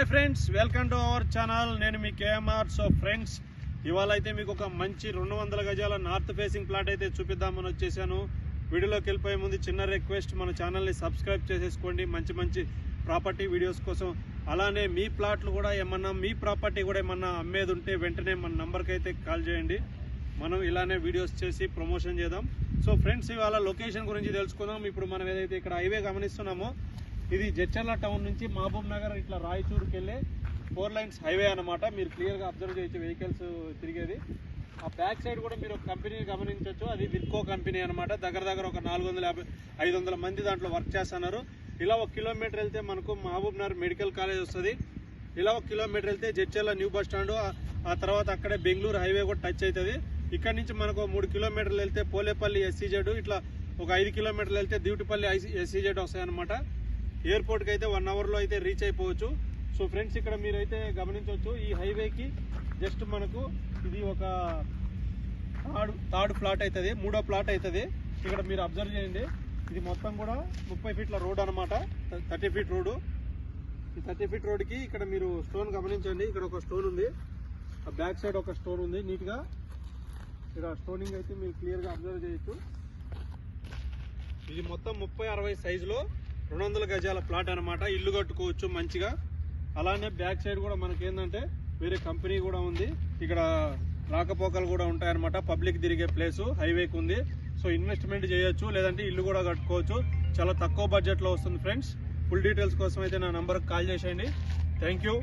Hi friends welcome to our channel. నేను మీ KMR. So friends ఇవాళ అయితే మీకు ఒక మంచి రెండు వందల గజాల నార్త్ ఫేసింగ్ ప్లాట్ అయితే చూపిద్దామని వచ్చేసాను. వీడియోలోకి వెళ్ళిపోయే ముందు చిన్న రిక్వెస్ట్ మన ఛానల్ని సబ్స్క్రైబ్ చేసేసుకోండి. మంచి మంచి ప్రాపర్టీ వీడియోస్ కోసం. అలానే మీ ప్లాట్లు కూడా ఏమన్నా మీ ప్రాపర్టీ కూడా ఏమన్నా అమ్మేది ఉంటే వెంటనే మన నంబర్కి అయితే కాల్ చేయండి. మనం ఇలానే వీడియోస్ చేసి ప్రమోషన్ చేద్దాం. సో ఫ్రెండ్స్ ఇవాళ లొకేషన్ గురించి తెలుసుకుందాం. ఇప్పుడు మనం ఏదైతే ఇక్కడ హైవే గమనిస్తున్నామో ఇది జడ్చర్ల టౌన్ నుంచి మహబూబ్ నగర్ ఇట్లా రాయచూరుకి వెళ్ళే ఫోర్ లైన్స్ హైవే అన్నమాట. మీరు క్లియర్గా అబ్జర్వ్ చేయొచ్చు వెహికల్స్ తిరిగేది. ఆ బ్యాక్ సైడ్ కూడా మీరు ఒక కంపెనీ గమనించవచ్చు అది విర్కో కంపెనీ అనమాట దగ్గర దగ్గర ఒక నాలుగు వందల యాభై ఐదు వందల మంది దాంట్లో వర్క్ చేస్తున్నారు. ఇలా ఒక కిలోమీటర్ వెళ్తే మనకు మహబూబ్ నగర్ మెడికల్ కాలేజ్ వస్తుంది. ఇలా ఒక కిలోమీటర్ వెళ్తే జడ్చర్ల న్యూ బస్ స్టాండ్. ఆ తర్వాత అక్కడే బెంగళూరు హైవే కూడా టచ్ అవుతుంది ఇక్కడ నుంచి మనకు మూడు కిలోమీటర్లు వెళ్తే పోలేపల్లి ఎస్సీజెడ్ ఇట్లా ఒక ఐదు కిలోమీటర్లు వెళ్తే దివిటిపల్లి ఎస్సీజెడ్ వస్తాయి అనమాట ఎయిర్పోర్ట్కి అయితే వన్ అవర్లో అయితే రీచ్ అయిపోవచ్చు. సో ఫ్రెండ్స్ ఇక్కడ మీరైతే గమనించవచ్చు ఈ హైవేకి జస్ట్ మనకు ఇది ఒక థర్డ్ థర్డ్ ప్లాట్ అవుతుంది మూడో ప్లాట్ అవుతుంది ఇక్కడ మీరు అబ్జర్వ్ చేయండి. ఇది మొత్తం కూడా ముప్పై ఫీట్ల రోడ్ అనమాట థర్టీ ఫీట్ రోడ్డు ఈ థర్టీ ఫీట్ రోడ్కి ఇక్కడ మీరు స్టోన్ గమనించండి. ఇక్కడ ఒక స్టోన్ ఉంది. ఆ బ్యాక్ సైడ్ ఒక స్టోన్ ఉంది. నీట్గా ఇక్కడ స్టోనింగ్ అయితే మీరు క్లియర్గా అబ్జర్వ్ చేయొచ్చు. ఇది మొత్తం ముప్పై అరవై సైజులో రెండు వందల గజాల ప్లాట్ అనమాట ఇల్లు కట్టుకోవచ్చు మంచిగా. అలానే బ్యాక్ సైడ్ కూడా మనకి ఏంటంటే వేరే కంపెనీ కూడా ఉంది. ఇక్కడ రాకపోకలు కూడా ఉంటాయన్నమాట. పబ్లిక్ తిరిగే ప్లేస్ హైవేకి ఉంది. సో ఇన్వెస్ట్మెంట్ చేయొచ్చు లేదంటే ఇల్లు కూడా కట్టుకోవచ్చు. చాలా తక్కువ బడ్జెట్లో వస్తుంది ఫ్రెండ్స్. ఫుల్ డీటెయిల్స్ కోసం అయితే నా నంబర్కి కాల్ చేసేయండి. Thank you.